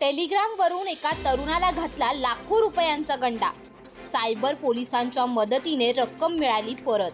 टेलिग्रामवरून एका तरुणाला घातला लाखो रुपयांचा गंडा. सायबर पोलिसांच्या मदतीने रक्कम मिळाली परत.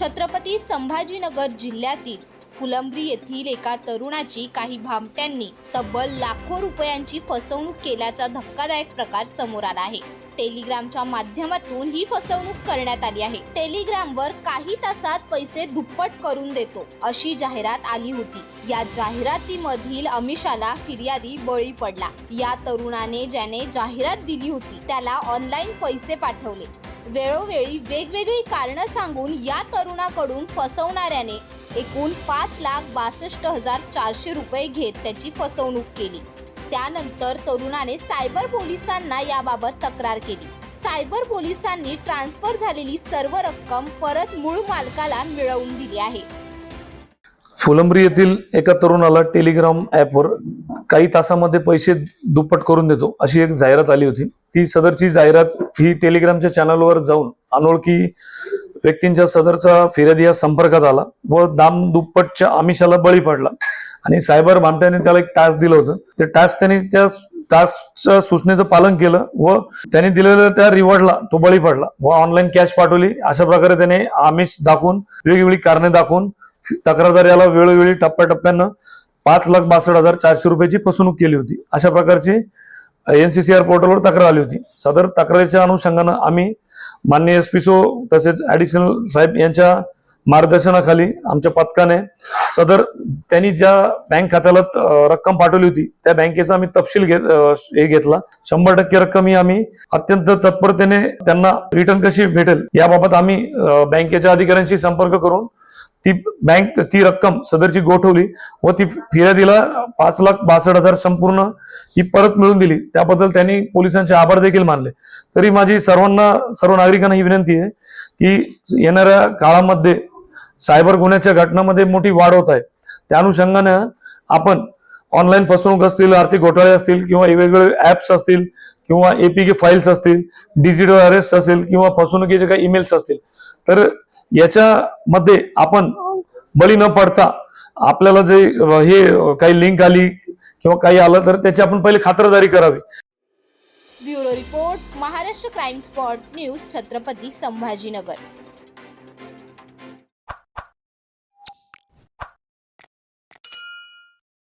छत्रपती संभाजीनगर जिल्ह्यातील फुलंब्री येथील एका तरुणाची काही भामट्यांनी तब्बल लाखो रुपयांची फसवणूक केल्याचा धक्कादायक प्रकार समोर आला आहे. टेलिग्रामच्या माध्यमातून ही फसवणूक करण्यात आली आहे. टेलिग्रामवर काही तासात पैसे दुप्पट करून देतो अशी जाहिरात आली होती. या जाहिरातीमधील अमिषाला फिर्यादी बळी पडला. या तरुणाने ज्याने जाहिरात दिली होती त्याला ऑनलाईन पैसे पाठवले. वेळोवेळी वेगवेगळी कारणं सांगून या तरुणाकडून फसवणाऱ्याने एकूण पाच लाख बासष्ट हजार चारशे रुपये घेत त्याची फसवणूक केली. त्यानंतर तरुणाने सायबर पोलिसांना याबाबत तक्रार केली. सायबर पोलिसांनी ट्रान्सफर झालेली सर्व रक्कम परत मूळ मालकाला मिळवून दिली आहे. फुलंब्री येथील एका तरुणाला टेलिग्राम ॲपवर काही तासामध्ये पैसे दुप्पट करून देतो अशी एक जाहिरात आली होती. ती सदरची जाहिरात ही टेलिग्रामच्या चॅनलवर जाऊन अनोळखी व्यक्तींच्या सदरचा फिर्यादी या संपर्कात आला व दाम दुप्पटच्या आमिषाला बळी पडला. आणि सायबर भामट्याने त्याला एक टास्क दिलं होतं. ते टास्क त्याने त्या टास्कच्या सूचनेचं पालन केलं व त्याने दिलेल्या त्या रिवॉर्डला तो बळी पडला व ऑनलाईन कॅश पाठवली. अशा प्रकारे त्याने आमिष दाखवून वेगवेगळी कारणे दाखवून तक्रारदार याला वेळोवेळी टप्प्याटप्प्यानं पाच लाख बासष्ट हजार चारशे रुपयाची फसवणूक केली होती. अशा प्रकारची एनसीसीआर पोर्टलवर तक्रार आली होती. सदर तक्रारीच्या अनुषंगानं आम्ही माननीय सो तसेच ॲडिशनल साहेब यांच्या मार्गदर्शनाखाली आमच्या पथकाने सदर त्यांनी ज्या बँक खात्याला रक्कम पाठवली होती त्या बँकेचा आम्ही तपशील घेत हे घेतला. शंभर टक्के रक्कम ही आम्ही अत्यंत तत्परतेने त्यांना रिटर्न कशी भेटेल याबाबत आम्ही बँकेच्या अधिकाऱ्यांशी संपर्क करून ती बँक ती रक्कम सदरची गोठवली व ती फिर्यादीला पाच लाख बासष्ट हजार संपूर्ण ही परत मिळून दिली. त्याबद्दल त्यांनी पोलिसांचे आभार देखील मानले. तरी माझी सर्वांना सर्व नागरिकांना ही विनंती आहे की येणाऱ्या काळामध्ये सायबर गुन्ह्याच्या घटनांमध्ये मोठी वाढ होत आहे. त्या अनुषंगानं आपण ऑनलाईन फसवणूक असतील आर्थिक घोटाळे असतील किंवा वेगवेगळे ऍप्स असतील किंवा एपीके फाईल्स असतील डिजिटल अरेस्ट असेल किंवा फसवणुकीचे काही ईमेल्स असतील. तर याच्यामध्ये आपण बळी न पडता आपल्याला जे हे काही लिंक आली किंवा काही आलं तर त्याची आपण पहिले खातरदारी करावी. Bureau report Maharashtra crime spot news Chhatrapati Sambhajinagar.